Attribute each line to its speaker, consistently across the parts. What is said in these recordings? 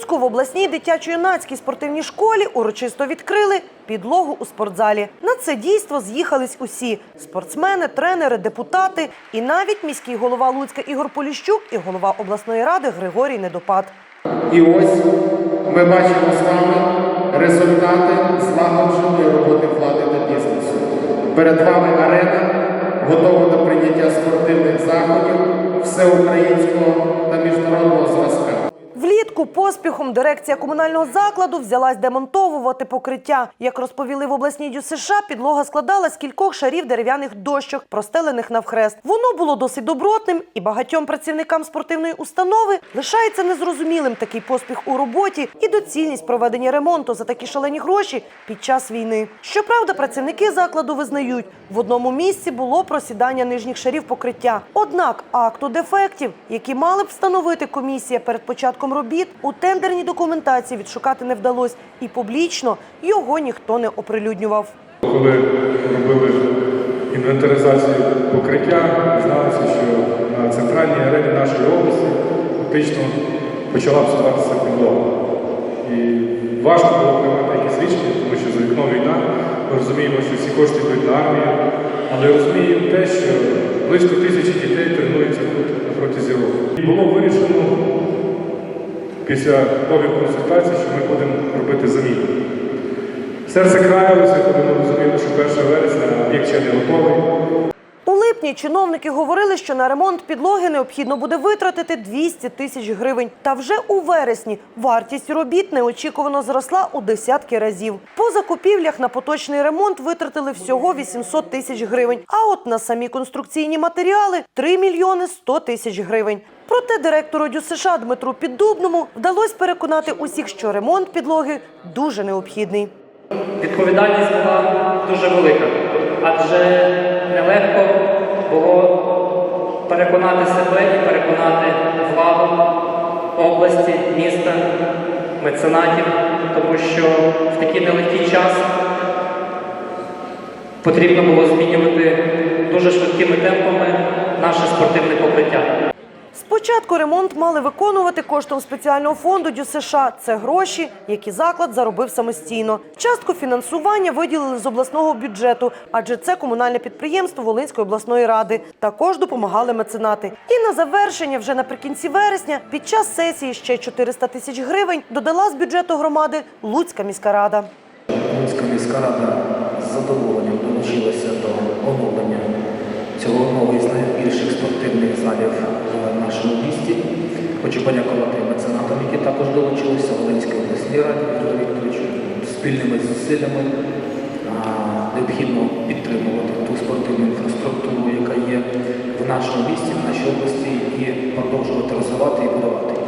Speaker 1: Луцьку в обласній дитячо-юнацькій спортивній школі урочисто відкрили підлогу у спортзалі. На це дійство з'їхались усі спортсмени, тренери, депутати і навіть міський голова Луцька Ігор Поліщук і голова обласної ради Григорій Недопад.
Speaker 2: І ось ми бачимо з вами результати злагодженої роботи влади та бізнесу. Перед вами арена готова до прийняття спортивних заходів всеукраїнського та міжнародного зразка.
Speaker 1: Влітку поспіхом дирекція комунального закладу взялась демонтовувати покриття. Як розповіли в обласній дю США, підлога складала з кількох шарів дерев'яних дощок, простелених навхрест. Воно було досить добротним, і багатьом працівникам спортивної установи лишається незрозумілим такий поспіх у роботі і доцільність проведення ремонту за такі шалені гроші під час війни. Щоправда, працівники закладу визнають, в одному місці було просідання нижніх шарів покриття. Однак акту дефектів, які мали б встановити комісія перед початком робіт, у тендерній документації відшукати не вдалося, і публічно його ніхто не оприлюднював.
Speaker 3: Коли робили інвентаризацію покриття, дізналися, що на центральній арені нашої області фактично почала псуватися підлога. І важко було приймати якісь рішення, тому що за вікном війна. Ми розуміємо, що всі кошти йдуть на армію, але розуміємо те, що близько тисячі дітей тренуються на року. І було вирішено після довгих консультацій, що ми будемо робити заміну. Серце краялося, коли ми розуміли, що 1 вересня об'єкт ще не готовий.
Speaker 1: Липні чиновники говорили, що на ремонт підлоги необхідно буде витратити 200 тисяч гривень. Та вже у вересні вартість робіт неочікувано зросла у десятки разів. По закупівлях на поточний ремонт витратили всього 800 тисяч гривень. А от на самі конструкційні матеріали 3 мільйони 100 тисяч гривень. Проте директору ДЮСШ Дмитру Піддубному вдалося переконати усіх, що ремонт підлоги дуже необхідний.
Speaker 4: Відповідальність була дуже велика, адже нелегко було переконати себе і переконати владу області, міста, меценатів, тому що в такий нелегкий час потрібно було змінювати дуже швидкими темпами наше спортивне покриття.
Speaker 1: Спочатку ремонт мали виконувати коштом спеціального фонду ДЮСШ. Це гроші, які заклад заробив самостійно. Частку фінансування виділили з обласного бюджету, адже це комунальне підприємство Волинської обласної ради. Також допомагали меценати. І на завершення, вже наприкінці вересня, під час сесії ще 400 тисяч гривень додала з бюджету громади Луцька міська рада.
Speaker 5: Луцька міська рада з цього одного із найбільших спортивних залів в нашому місті. Хочу подякувати меценатам, які також долучилися Волинській обласній раді Віктору Вікторовичу. Спільними зусиллями необхідно підтримувати ту спортивну інфраструктуру, яка є в нашому місті, в нашій області, і продовжувати розвивати і будувати.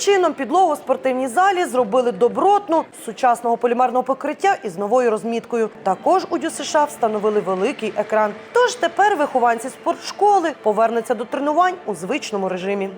Speaker 1: Чином підлогу в спортивній залі зробили добротну сучасного полімерного покриття із новою розміткою. Також у ДЮСШ встановили великий екран. Тож тепер вихованці спортшколи повернуться до тренувань у звичному режимі.